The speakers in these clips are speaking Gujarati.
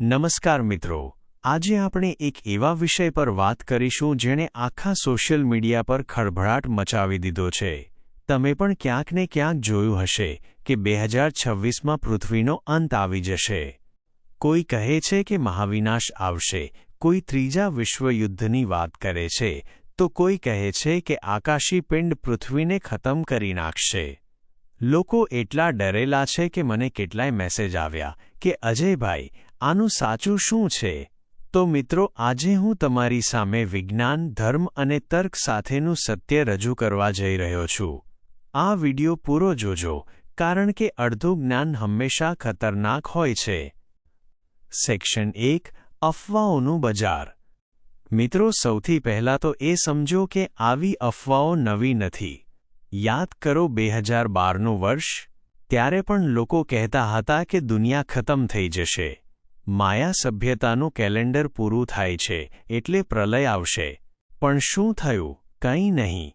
નમસ્કાર મિત્રો. આજે આપણે એક એવા વિષય પર વાત કરીશું જેણે આખા સોશિયલ મીડિયા પર ખળભળાટ મચાવી દીધો છે. તમે પણ ક્યાંક ને ક્યાંક જોયું હશે કે બે હજાર છવ્વીસમાં પૃથ્વીનો અંત આવી જશે. કોઈ કહે છે કે મહાવિનાશ આવશે, કોઈ ત્રીજા વિશ્વયુદ્ધની વાત કરે છે, તો કોઈ કહે છે કે આકાશી પિંડ પૃથ્વીને ખતમ કરી નાખશે. લોકો એટલા ડરેલા છે કે મને કેટલાય મેસેજ આવ્યા કે, અજયભાઈ આનું સાચું શું છે? તો મિત્રો, આજે હું તમારી સામે વિજ્ઞાન, ધર્મ અને તર્ક સાથેનું સત્ય રજૂ કરવા જઈ રહ્યો છું. આ વિડિયો પૂરો જોજો, કારણ કે અડધું જ્ઞાન હંમેશા ખતરનાક હોય છે. સેક્શન એક, અફવાઓનું બજાર. મિત્રો, સૌથી પહેલાં તો એ સમજો કે આવી અફવાઓ નવી નથી. યાદ કરો બે હજાર બારનું વર્ષ, ત્યારે પણ લોકો કહેતા હતા કે દુનિયા ખતમ થઈ જશે. માયા સભ્યતાનું કેલેન્ડર પૂરું થાય છે, એટલે પ્રલય આવશે. પણ શું થયું? કંઈ નહીં.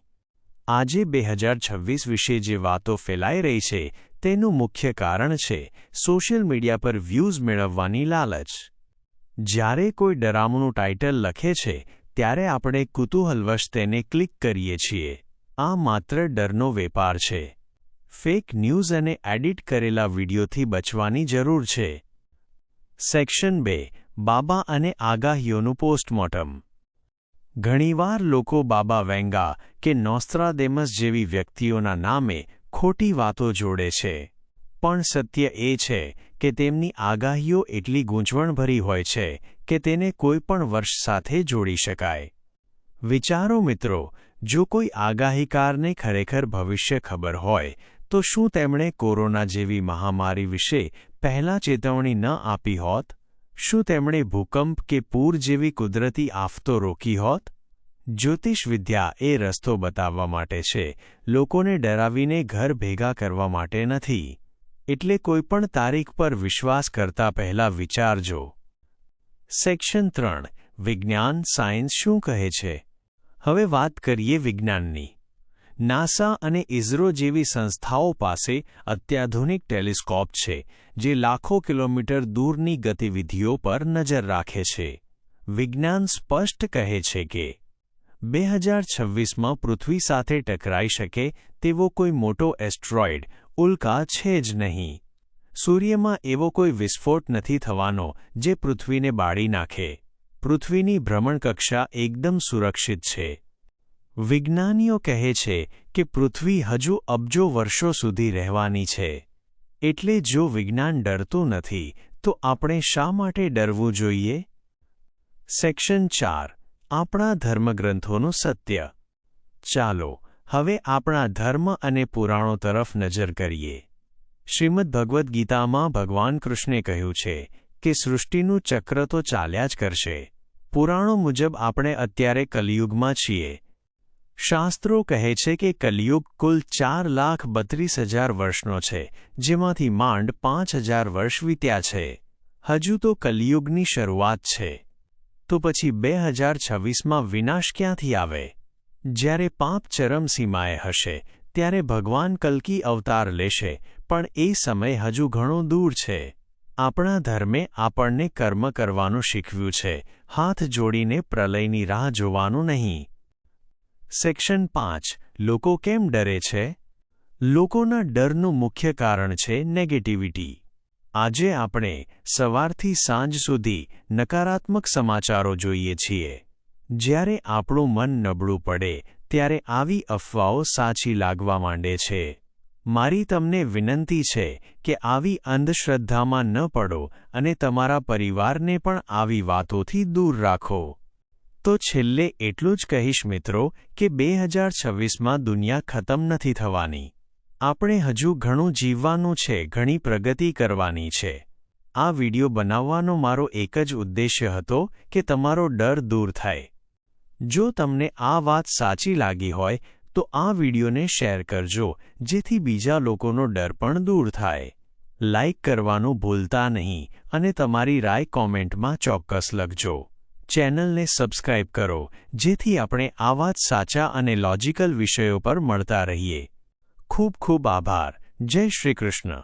આજે બે હજાર છવ્વીસ વિશે જે વાતો ફેલાઈ રહી છે, તેનું મુખ્ય કારણ છે, સોશિયલ મીડિયા પર વ્યૂઝ મેળવવાની લાલચ. જ્યારે કોઈ ડરામણું ટાઇટલ લખે છે, ત્યારે આપણે કુતૂહલવશ તેને ક્લિક કરીએ છીએ. આ માત્ર ડરનો વેપાર છે. ફેક ન્યૂઝ અને એડિટ કરેલા વિડીયોથી બચવાની જરૂર છે. સેક્શન બે, બાબા અને આગાહીઓનું પોસ્ટમોર્ટમ ઘણીવાર લોકો બાબા વેંગા કે નોસ્ત્રાદેમસ જેવી વ્યક્તિઓના નામે ખોટી વાતો જોડે છે. પણ સત્ય એ છે કે તેમની આગાહીઓ એટલી ગૂંચવણભરી હોય છે કે તેને કોઈપણ વર્ષ સાથે જોડી શકાય. વિચારો મિત્રો, જો કોઈ આગાહીકારને ખરેખર ભવિષ્ય ખબર હોય તો શું તેમણે કોરોના જેવી મહામારી વિશે પહેલાં ચેતવણી ન આપી હોત? શું તેમણે ભૂકંપ કે પૂર જેવી કુદરતી આફતો રોકી હોત? જ્યોતિષવિદ્યા એ રસ્તો બતાવવા માટે છે. લોકોને ડરાવીને ઘર ભેગા કરવા માટે નથી. એટલે કોઈપણ તારીખ પર વિશ્વાસ કરતા પહેલા વિચારજો. સેક્શન ત્રણ. વિજ્ઞાન સાયન્સ શું કહે છે? હવે વાત કરીએ વિજ્ઞાનની. નાસા અને ઇઝરો જેવી સંસ્થાઓ પાસે અત્યાધુનિક ટેલિસ્કોપ છે, જે લાખો કિલોમીટર દૂરની ગતિવિધિઓ પર નજર રાખે છે. વિજ્ઞાન સ્પષ્ટ કહે છે કે, બે હજાર છવ્વીસમાં પૃથ્વી સાથે ટકરાઈ શકે તેવો કોઈ મોટો એસ્ટ્રોઇડ ઉલ્કા છે જ નહીં. સૂર્યમાં એવો કોઈ વિસ્ફોટ નથી થવાનો જે પૃથ્વીને બાળી નાખે. પૃથ્વીની ભ્રમણકક્ષા એકદમ સુરક્ષિત છે. વિજ્ઞાનીઓ કહે છે કે પૃથ્વી હજુ અબજો વર્ષો સુધી રહેવાની છે. એટલે જો વિજ્ઞાન ડરતું નથી, તો આપણે શા માટે ડરવું જોઈએ? સેક્શન ચાર. આપણા ધર્મગ્રંથોનું સત્ય. ચાલો, હવે આપણા ધર્મ અને પુરાણો તરફ નજર કરીએ. શ્રીમદ ભગવદ્ ગીતામાં ભગવાન કૃષ્ણે કહ્યું છે કે સૃષ્ટિનું ચક્ર તો ચાલ્યા જ કરશે. પુરાણો મુજબ આપણે અત્યારે કલિયુગમાં છીએ. શાસ્ત્રો કહે છે કે કલિયુગ કુલ ચાર લાખ બત્રીસ હજાર વર્ષનો છે, જેમાંથી માંડ પાંચ હજાર વર્ષ વીત્યા છે. હજુ તો કલિયુગની શરૂઆત છે. તો પછી બે હજાર છવ્વીસમાં વિનાશ ક્યાંથી આવે? જ્યારે પાપ ચરમસીમાએ હશે, ત્યારે ભગવાન કલ્કી અવતાર લેશે, પણ એ સમય હજુ ઘણો દૂર છે. આપણા ધર્મે આપણને કર્મ કરવાનું શીખવ્યું છે, હાથ જોડીને પ્રલયની રાહ જોવાનું નહીં. સેક્શન પાંચ, લોકો કેમ ડરે છે? લોકોના ડરનું મુખ્ય કારણ છે નેગેટિવિટી. આજે આપણે સવારથી સાંજ સુધી નકારાત્મક સમાચારો જોઈએ છીએ. જ્યારે આપણું મન નબળું પડે, ત્યારે આવી અફવાઓ સાચી લાગવા માંડે છે. મારી તમને વિનંતી છે કે આવી અંધશ્રદ્ધામાં ન પડો અને તમારા પરિવારને પણ આવી વાતોથી દૂર રાખો. તો છેલ્લે એટલું જ કહીશ મિત્રો કે બે હજાર છવ્વીસમાં દુનિયા ખતમ નથી થવાની. આપણે હજુ ઘણું જીવવાનું છે, ઘણી પ્રગતિ કરવાની છે. આ વિડિયો બનાવવાનો મારો એક જ ઉદ્દેશ્ય હતો કે તમારો ડર દૂર થાય. જો તમને આ વાત સાચી લાગી હોય, તો આ વિડિયોને શેર કરજો, જેથી બીજા લોકોનો ડર પણ દૂર થાય. લાઇક કરવાનું ભૂલતા નહીં અને તમારી રાય કોમેન્ટમાં ચોક્કસ લખજો. ચેનલને સબસ્ક્રાઇબ કરો, જેથી આપણે આવા જ સાચા અને લોજિકલ વિષયો પર મળતા રહીએ. ખૂબ ખૂબ આભાર. જય શ્રી કૃષ્ણ.